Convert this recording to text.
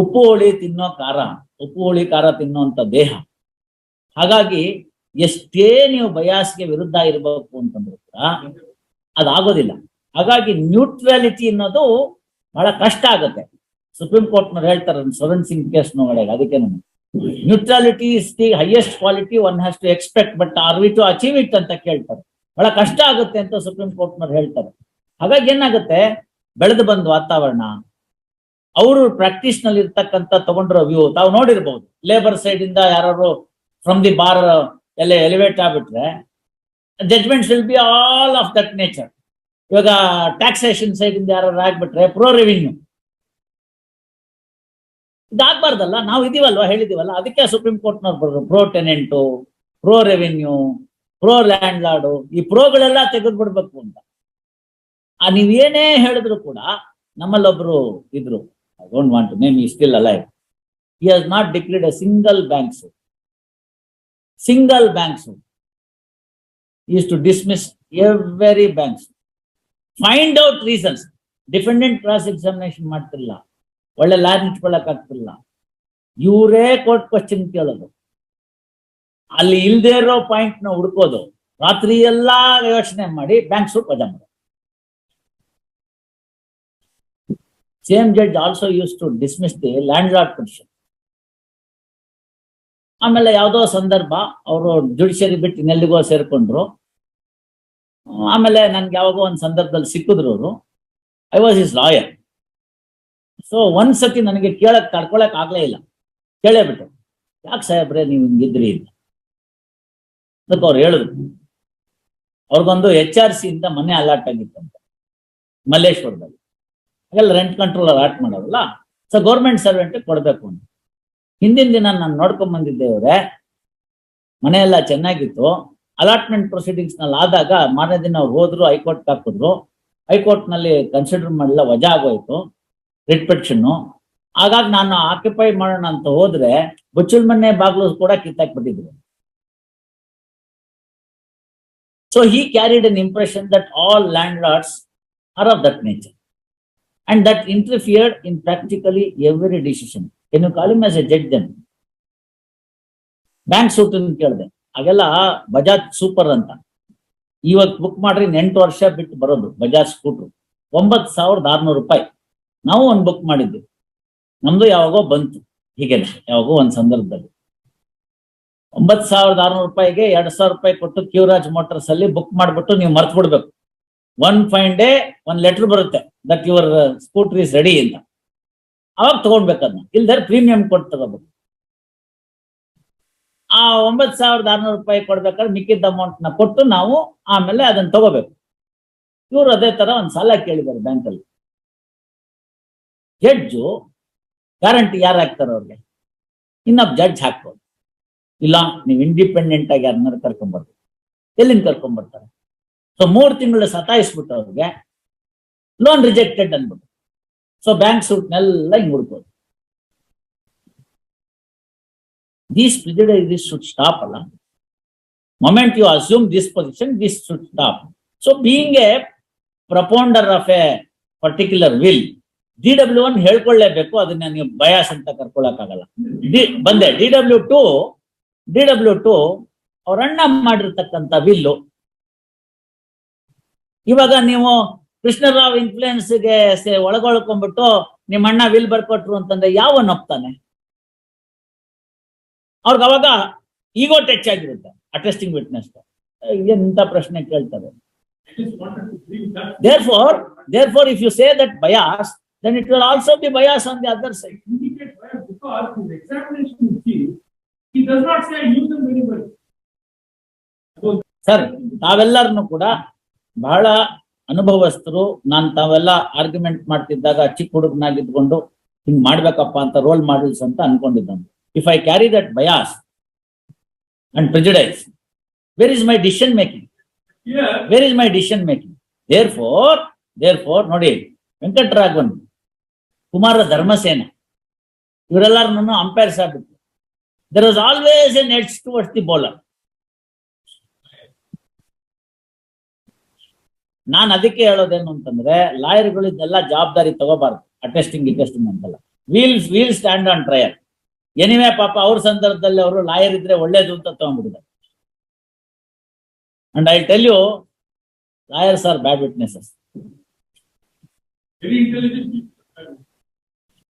ಉಪ್ಪು ಹೋಳಿ ತಿನ್ನೋ ಖಾರ ಉಪ್ಪು ಹೋಳಿ ಖಾರ ತಿನ್ನುವಂತ ದೇಹ. ಹಾಗಾಗಿ ಎಷ್ಟೇ ನೀವು ಬಯಾಸ್ಗೆ ವಿರುದ್ಧ ಇರಬೇಕು ಅಂತಂದ್ರು ಕೂಡ ಅದಾಗೋದಿಲ್ಲ. ಹಾಗಾಗಿ ನ್ಯೂಟ್ರಾಲಿಟಿ ಅನ್ನೋದು ಬಹಳ ಕಷ್ಟ ಆಗುತ್ತೆ. ಸುಪ್ರೀಂ ಕೋರ್ಟ್ನವ್ರು ಹೇಳ್ತಾರೆ ಸ್ವರಣ್ ಸಿಂಗ್ ಕೇಸ್ ಒಳಗೆ ಅದಕ್ಕೆ ನಾನು. Neutrality is the highest quality, one has to expect, but are we to achieve it ಅಂತ ಕೇಳ್ತಾರೆ. ಬಹಳ ಕಷ್ಟ ಆಗುತ್ತೆ ಅಂತ ಸುಪ್ರೀಂ ಕೋರ್ಟ್ನವ್ರು ಹೇಳ್ತಾರೆ. ಹಾಗಾಗಿ ಏನಾಗುತ್ತೆ? ಬೆಳೆದು ಬಂದ ವಾತಾವರಣ ಅವರು ಪ್ರಾಕ್ಟೀಸ್ನಲ್ಲಿ ಇರ್ತಕ್ಕಂತ ತಗೊಂಡಿರೋ ವ್ಯೂ ತಾವು ನೋಡಿರ್ಬಹುದು ಲೇಬರ್ ಸೈಡ್ ಇಂದ ಯಾರು ಫ್ರಮ್ ದಿ ಬಾರ್ ಎಲ್ಲ ಎಲಿವೇಟ್ ಆಗ್ಬಿಟ್ರೆ judgments will be all of that nature ಇವಾಗ ಟ್ಯಾಕ್ಸೇಷನ್ ಸೈಡ್ ಇಂದ ಯಾರು ಆಗ್ಬಿಟ್ರೆ ಪ್ರೋ ರೆವಿನ್ಯೂ ಇದಾಗ್ಬಾರ್ದಲ್ಲ, ನಾವು ಇದೀವಲ್ವಾ, ಹೇಳಿದೀವಲ್ಲ, ಅದಕ್ಕೆ ಸುಪ್ರೀಂ ಕೋರ್ಟ್ನವ್ರು ಬರೋದು. Pro tenant pro revenue pro landlord ಈ ಪ್ರೋಗಳೆಲ್ಲ ತೆಗೆದು ಬಿಡ್ಬೇಕು ಅಂತ. ಆ ನೀವೇನೇ ಹೇಳಿದ್ರು ಕೂಡ ನಮ್ಮಲ್ಲೊಬ್ರು ಇದ್ರು. I don't want to name he still alive he has not declared a single bank suit single bank suit is to dismiss every bank find out reasons defendant cross examination ಮಾಡ್ತಿಲ್ಲ. ಒಳ್ಳೆ ಲ್ಯಾಬ್ ಇಟ್ಕೊಳಕ್ ಆಗ್ತಿಲ್ಲ. ಇವರೇ court question ಕೇಳೋದು. ಅಲ್ಲಿ ಇಲ್ದೇ ಇರೋ ಪಾಯಿಂಟ್ನ ಹುಡ್ಕೋದು. ರಾತ್ರಿ ಎಲ್ಲಾ ಯೋಚನೆ ಮಾಡಿ ಬ್ಯಾಂಕ್ ಸೂಟ್ ವಜಾ ಮಾಡೋದು. Same judge also used to dismiss the landlord petition ಆಮೇಲೆ ಯಾವುದೋ ಸಂದರ್ಭ ಅವರು ಜುಡಿಷಿಯರಿ ಬಿಟ್ಟು ಇನ್ನೆಲ್ಲಿಗೋ ಸೇರ್ಕೊಂಡ್ರು. ಆಮೇಲೆ ನನ್ಗೆ ಯಾವಾಗೋ ಒಂದು ಸಂದರ್ಭದಲ್ಲಿ ಸಿಕ್ಕಿದ್ರು ಅವರು. I was his lawyer so ಒಂದ್ ಸತಿ ನನಗೆ ಕೇಳಕ್ ತಡ್ಕೊಳಕ್ ಆಗ್ಲೇ ಇಲ್ಲ. ಕೇಳೇ ಬಿಟ್ಟು ಯಾಕೆ ಸಾಹೇಬ್ರೆ ನೀವು ಹಿಂಗಿದ್ರಿ ಇಲ್ಲ ಅದಕ್ಕೆ ಅವ್ರು ಹೇಳಿದ್ರು. ಅವ್ರಿಗೊಂದು ಎಚ್ ಆರ್ ಸಿ ಇಂದ ಮನೆ ಅಲಾಟ್ ಆಗಿತ್ತಂತೆ. ಮಲ್ಲೇಶ್ವರದಲ್ಲಿ. ಹಾಗೆಲ್ಲ ರೆಂಟ್ ಕಂಟ್ರೋಲ್ ಅಲಾಟ್ ಮಾಡೋರಲ್ಲ ಸೊ ಗೌರ್ಮೆಂಟ್ ಸರ್ವೆಂಟ್ ಕೊಡ್ಬೇಕು ಅಂತ. ಹಿಂದಿನ ದಿನ ನಾನು ನೋಡ್ಕೊಂಡ್ ಬಂದಿದ್ದೇವ್ರೆ ಮನೆಯೆಲ್ಲ ಚೆನ್ನಾಗಿತ್ತು. ಅಲಾಟ್ಮೆಂಟ್ ಪ್ರೊಸೀಡಿಂಗ್ಸ್ನಲ್ಲಿ ಆದಾಗ ಮಾರನೇ ದಿನ ಅವ್ರು ಹೋದ್ರು ಹೈಕೋರ್ಟ್ ಹಾಕಿದ್ರು. ಹೈಕೋರ್ಟ್ನಲ್ಲಿ ಕನ್ಸಿಡರ್ ಮಾಡಿಲ್ಲ ವಜಾ ಆಗೋಯ್ತು ರಿಟ್ ಪಿಟಿಷನ್ ಹಾಗಾಗಿ ನಾನು ಆಕ್ಯುಪೈ ಮಾಡೋಣ ಅಂತ ಹೋದ್ರೆ ಬುಚ್ಚುಲ್ ಮನೆ ಬಾಗ್ಲು ಕೂಡ ಕಿತ್ತಾಕ್ಬಿಟ್ಟಿದ್ರು. So he carried an impression that all landlords are of that nature and that practically in decision. Every decision call him as a judge then bank suit ಕೇಳಿದೆ. ಹಾಗೆಲ್ಲ ಬಜಾಜ್ ಸೂಪರ್ ಅಂತ. ಇವತ್ತು ಬುಕ್ ಮಾಡ್ರಿ ಎಂಟು ವರ್ಷ ಬಿಟ್ಟು ಬರೋದು ಬಜಾಜ್ ಸ್ಕೂಟ್ರು ಒಂಬತ್ತು ಸಾವಿರದ ಆರ್ನೂರು ರೂಪಾಯಿ. ನಾವು ಒಂದು ಬುಕ್ ಮಾಡಿದ್ವಿ ನಮ್ದು ಯಾವಾಗೋ ಬಂತು. ಹೀಗೆ ಯಾವಾಗೋ ಒಂದು ಸಂದರ್ಭದಲ್ಲಿ. ಒಂಬತ್ತು ಸಾವಿರದ ಆರ್ನೂರು ರೂಪಾಯಿಗೆ ಎರಡ್ ಸಾವಿರ ರೂಪಾಯಿ ಕೊಟ್ಟು ಕ್ಯೂರಾಜ್ ಮೋಟರ್ಸ್ ಅಲ್ಲಿ ಬುಕ್ ಮಾಡ್ಬಿಟ್ಟು ನೀವು ಮರ್ತು ಬಿಡ್ಬೇಕು ಒನ್ ಫೈನ್ ಡೇ ಒಂದ್ ಲೆಟರ್ ಬರುತ್ತೆ. That your scooter is ready ಅಂತ. ಅವಾಗ ತಗೊಂಡ್ಬೇಕದ್ನ ಇಲ್ದಾರೆ ಪ್ರೀಮಿಯಂ ಕೊಟ್ಟು ತಗೋಬೇಕು. ಆ ಒಂಬತ್ತು ಸಾವಿರದ ಆರ್ನೂರು ರೂಪಾಯಿ ಕೊಡ್ಬೇಕಾದ್ರೆ ಮಿಕ್ಕಿದ್ದ ಅಮೌಂಟ್ನ ಕೊಟ್ಟು ನಾವು ಆಮೇಲೆ ಅದನ್ನ ತಗೋಬೇಕು. ಇವ್ರು ಅದೇ ತರ ಒಂದ್ ಸಾಲ ಕೇಳಿದ್ದಾರೆ ಬ್ಯಾಂಕಲ್ಲಿ ಜಡ್ಜು ಗ್ಯಾರಂಟಿ ಯಾರು ಹಾಕ್ತಾರೆ ಅವ್ರಿಗೆ? ಇನ್ನೊಬ್ಬ ಜಡ್ಜ್ ಹಾಕ್ಬೋದು. ಇಲ್ಲ, ನೀವು ಇಂಡಿಪೆಂಡೆಂಟ್ ಆಗಿ ಯಾರನ್ನಾರು ಕರ್ಕೊಂಡ್ಬರ್ಬೇಕು ಎಲ್ಲಿಂದ ಕರ್ಕೊಂಡ್ಬರ್ತಾರೆ ಸೊ ಮೂರು ತಿಂಗಳು ಸತಾಯಿಸ್ಬಿಟ್ಟು ಅವ್ರಿಗೆ ಲೋನ್ ರಿಜೆಕ್ಟೆಡ್ ಅಂದ್ಬಿಟ್ಟು. ಸೊ ಬ್ಯಾಂಕ್ ಸೂಟ್ನೆಲ್ಲ ಹಿಂಗ್ ಹುಡ್ಕೋದು ದೀಸ್ ದಿಸ್ ಶುಡ್ ಸ್ಟಾಪ್ ಅಲ್ಲ? Moment you assume this position this should stop so being a propounder of a particular will D W one ಹೇಳ್ಕೊಳ್ಳೇಬೇಕು, ಅದನ್ನ ನೀವು ಬಯಾಸ್ ಅಂತ ಕರ್ಕೊಳಕ್ಕಾಗಲ್ಲ. ಡಿ, ಬಂದೆ D W two D W two ಅವ್ರ ಅಣ್ಣ ಮಾಡಿರ್ತಕ್ಕಂಥ will ಇವಾಗ ನೀವು ಕೃಷ್ಣರಾವ್ ಇನ್ಫ್ಲೂಯೆನ್ಸ್ಗೆ ಒಳಗೊಳ್ಕೊಂಡ್ಬಿಟ್ಟು ನಿಮ್ಮ ಅಣ್ಣ ವಿಲ್ ಬರ್ಕೊಟ್ರು ಅಂತಂದ್ರೆ ಯಾವ ನಪ್ತಾನೆ? ಅವ್ರಿಗೆ ಅವಾಗ ಈಗೋ ಟಚ್ ಆಗಿರುತ್ತೆ ಅಟೆಸ್ಟಿಂಗ್ ವಿಟ್ನೆಸ್ ಎಂತ ಪ್ರಶ್ನೆ ಕೇಳ್ತಾರೆ. Therefore therefore if you say that bias then it will also be bias on the other side sir ತಾವೆಲ್ಲರನ್ನು ಕೂಡ ಬಹಳ ಅನುಭವಸ್ಥರು. ನಾನು ತಾವೆಲ್ಲ ಆರ್ಗ್ಯುಮೆಂಟ್ ಮಾಡ್ತಿದ್ದಾಗ ಚಿಕ್ಕ ಹುಡುಗನಾಗಿದ್ಕೊಂಡು ಹಿಂಗ್ ಮಾಡ್ಬೇಕಪ್ಪ ಅಂತ ರೋಲ್ ಮಾಡಲ್ಸ್ ಅಂತ ಅನ್ಕೊಂಡಿದ್ದಾನೆ. If I carry that bias and prejudice where is my decision making where is my decision making therefore therefore ನೋಡಿ ವೆಂಕಟರಾಘವನ್ ಕುಮಾರ ಧರ್ಮಸೇನ ಇವರೆಲ್ಲರನ್ನು ಅಂಪೈರ್ಸ್ ಆಗ್ಬಿಟ್ಟು there was always an edge towards the bowler ನಾನು ಅದಕ್ಕೆ ಹೇಳೋದೇನು ಅಂತಂದ್ರೆ, ಲಾಯರ್ಗಳು ಇದೆಲ್ಲ ಜವಾಬ್ದಾರಿ ತಗೋಬಾರ್ದು ಅಟೆಸ್ಟಿಂಗ್ ಇಟೆಸ್ಟಿಂಗ್ ಅಂತಲ್ಲ. We'll we'll stand on trial anyway ಪಾಪ ಅವ್ರ ಸಂದರ್ಭದಲ್ಲಿ ಅವರು ಲಾಯರ್ ಇದ್ರೆ ಒಳ್ಳೇದು ಅಂತ ತಗೊಂಡ್ಬಿಟ್ಟಿದ್ದಾರೆ. And I tell you lawyers are bad witnesses.